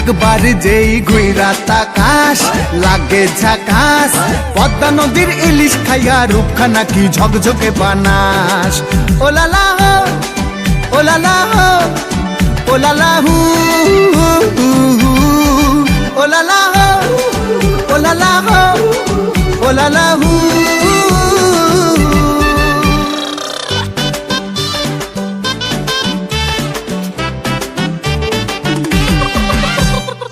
একবার যেই ঘুইরা তাকাস, লাগে ঝাকাস, পদ্মা নদীর ইলিশ খাইয়া রূপখানা কি ঝকঝকে বানাস। ওলালা হো ওলালা হো ওলালা হু ওলালা হো ওলালা হো ওলালা হু।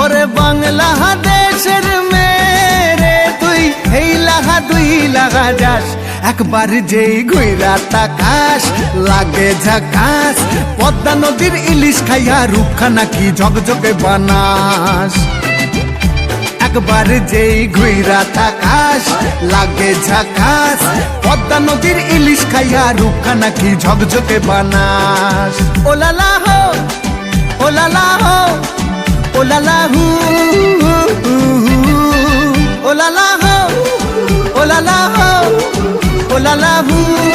ওরে বাংলাদেশের মেরে তুই, এই লাহা দুই লাগা যাস। একবার যেই ঘুইরা তাকাস, লাগে ঝাকাস, পদ্মা নদীর ইলিশ খাইয়া রূপখানা কি ঝকঝকে বানাস। একবার যেই ঘুইরা তাকাস, লাগে ঝাকাস, পদ্মা নদীর ইলিশ খাইয়া রূপখানা কি ঝকঝকে বানাস। ওলালা হো ওলালা হো। ওলালা হু ওলালা হো ওলালা হো ওলালা হু